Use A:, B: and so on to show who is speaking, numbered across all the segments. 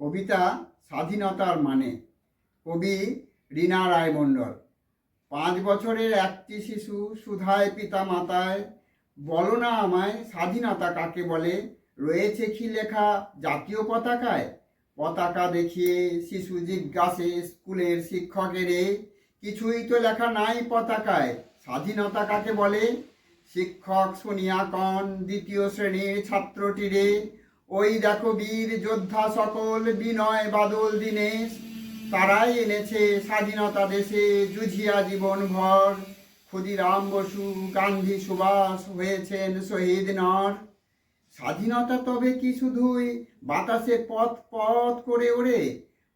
A: কবিতা স্বাধীনতার মানে। কবি রীনা রায় মণ্ডল পাঁচ বছরের একটি শিশু সুধায় পিতা মাতায় বলো না আমায় স্বাধীনতা কাকে বলে? রয়েছে কি লেখা জাতীয় পতাকায়? পতাকা দেখিয়ে শিশু জিজ্ঞাসে স্কুলের শিক্ষকেরে, কিছুই তো লেখা নাই পতাকায়, স্বাধীনতা কাকে বলে? শিক্ষক শুনিয়া কন দ্বিতীয় শ্রেণির ছাত্রটিরে ওই দেখো বীর যোদ্ধা সকল বিনয় বাদল দীনেশ। তারাই এনেছে স্বাধীনতা দেশে জুঝিয়া জীবন ভর ক্ষুদিরাম বসু, গান্ধী সুভাষ হয়েছেন শহীদ নর। স্বাধীনতা তবে কি শুধুই বাতাসে পথ পথ করে ওরে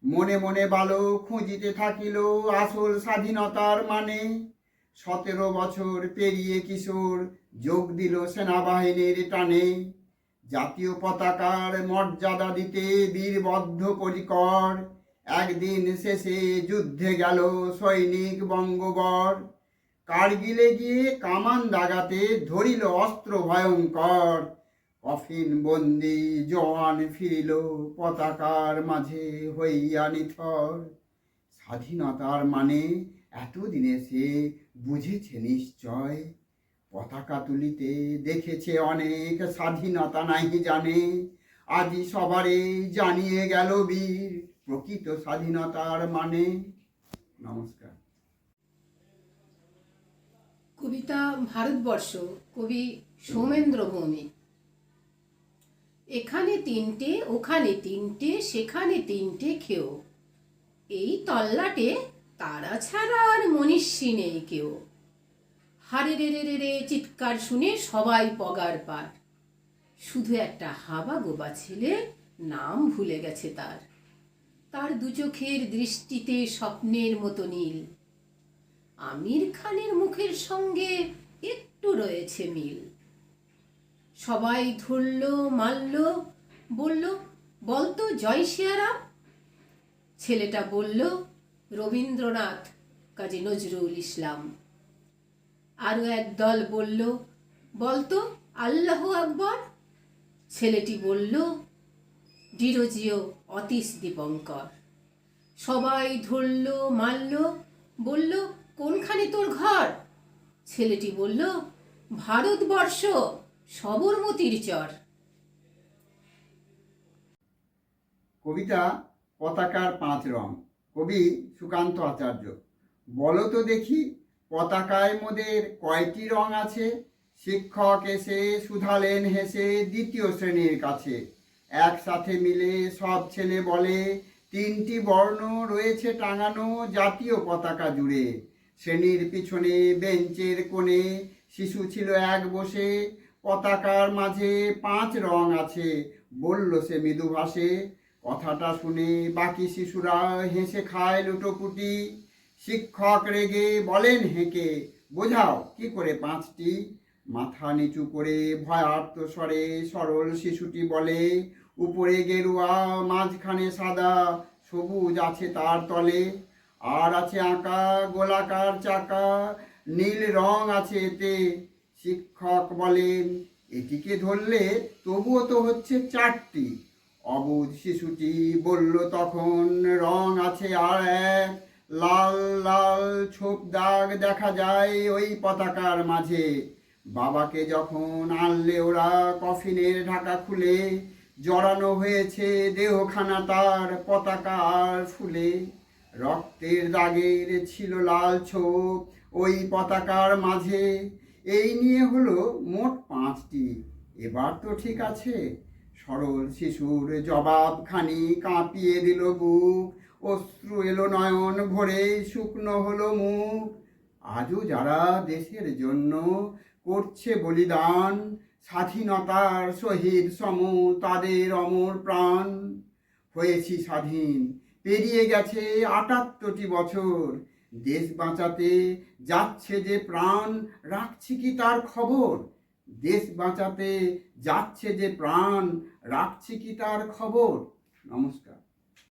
A: মনে মনে বালো খুঁজিতে থাকিল আসল স্বাধীনতার মানে। সতেরো বছর পেরিয়ে কিশোর যোগ দিল সেনাবাহিনীর টানে। জাতীয় পতাকার মর্যাদা দিতে বীরবদ্ধ পরিকর একদিন শেষে যুদ্ধে গেল সৈনিক বঙ্গবর। কার্গিলে গিয়ে কামান দাগাতে ধরিল অস্ত্র ভয়ঙ্কর। কফিন বন্দি জওয়ান ফিরিল পতাকার মাঝে হইয়া নিথর। স্বাধীনতার মানে এতদিনে সে বুঝেছে নিশ্চয়। পতাকা তুলিতে দেখেছে অনেক স্বাধীনতা নাহি জানে। আজি সবারে জানিয়ে গেল বীর প্রকৃত স্বাধীনতার মানে। নমস্কার।
B: কবিতা ভারতবর্ষ, কবি সৌমেন্দ্র ভৌমিক। এখানে তিনটে, ওখানে তিনটে, সেখানে তিনটে খেও। এই তল্লাটে তারা ছাড়া আর মনীষী নেই কেউ। হারে রে রে রে রে চিৎকার শুনে সবাই পগার পার। শুধু একটা হাবা গোবা ছেলে নাম ভুলে গেছে তার। তার দু চোখের দৃষ্টিতে স্বপ্নের মতো নীল। আমির খানের মুখের সঙ্গে একটু রয়েছে মিল। সবাই ধরল, মারল, বলল বলতো জয় শিয়ারাম। ছেলেটা বলল, রবীন্দ্রনাথ, কাজী নজরুল ইসলাম। আরও এক দল বলল, বলতো, আল্লাহ আকবর? ছেলেটি বলল, ডিরোজিও অতীশ দীপঙ্কর সবাই ধরল, মারল, বলল, কোনখানে তোর ঘর? ছেলেটি বলল, ভারতবর্ষ, সবরমতির চর।
A: কবিতা পতাকার পাঁচ রং। কবি সুকান্ত আচার্য। বলো তো দেখি পতাকায় মোদের কয়টি রং আছে? শিক্ষক এসে শুধালেন হেসে দ্বিতীয় শ্রেণির কাছে। একসাথে মিলে সব ছেলে বলে, তিনটি বর্ণ রয়েছে টাঙানো জাতীয় পতাকা জুড়ে। শ্রেণির পিছনে বেঞ্চের কোণে শিশু ছিল এক বসে। পতাকার মাঝে পাঁচ রং আছে, বলল সে মৃদু কথাটা শুনে বাকি শিশুরা হেসে খায় লুটোপুটি। শিক্ষক রেগে বলেন হেঁকে, বোঝাও কি করে পাঁচটি? মাথা নিচু করে ভয়ার্ত স্বরে সরল শিশুটি বলে, উপরে গেরুয়া, মাঝখানে সাদা, সবুজ আছে তার তলে, আর আছে আঁকা, গোলাকার চাকা, নীল রং আছে এতে। শিক্ষক বলেন, এটিকে ধরলে তবুও তো হচ্ছে চারটি। অবুধ শিশুটি বলল, তখন রং আছে আর এক। লাল লাল ছোপ দাগ দেখা যায় ওই পতাকার মাঝে। বাবাকে যখন আনলে ওরা কফিনের ঢাকা খুলে, জড়ানো হয়েছে দেহখানা তার পতাকা আর ফুলে। রক্তের দাগের ছিল লাল ছোপ ওই পতাকার মাঝে। এই নিয়ে হলো মোট পাঁচটি। এবার তো ঠিক আছে। সরল শিশুর জবাবখানি কাঁপিয়ে দিল বুক। অশ্রু এলো নয়ন ভরে, শুকনো হলো মুখ। আজও যারা দেশের জন্য করছে বলিদান, স্বাধীনতার শহীদ সম তাদের অমর প্রাণ। হয়েছি স্বাধীন, পেরিয়ে গেছে আটাত্তরটি বছর। দেশ বাঁচাতে যাচ্ছে যে প্রাণ, রাখছি কি তার খবর? দেশ বাঁচাতে যাচ্ছে যে প্রাণ, রাখছি কি তার খবর? নমস্কার।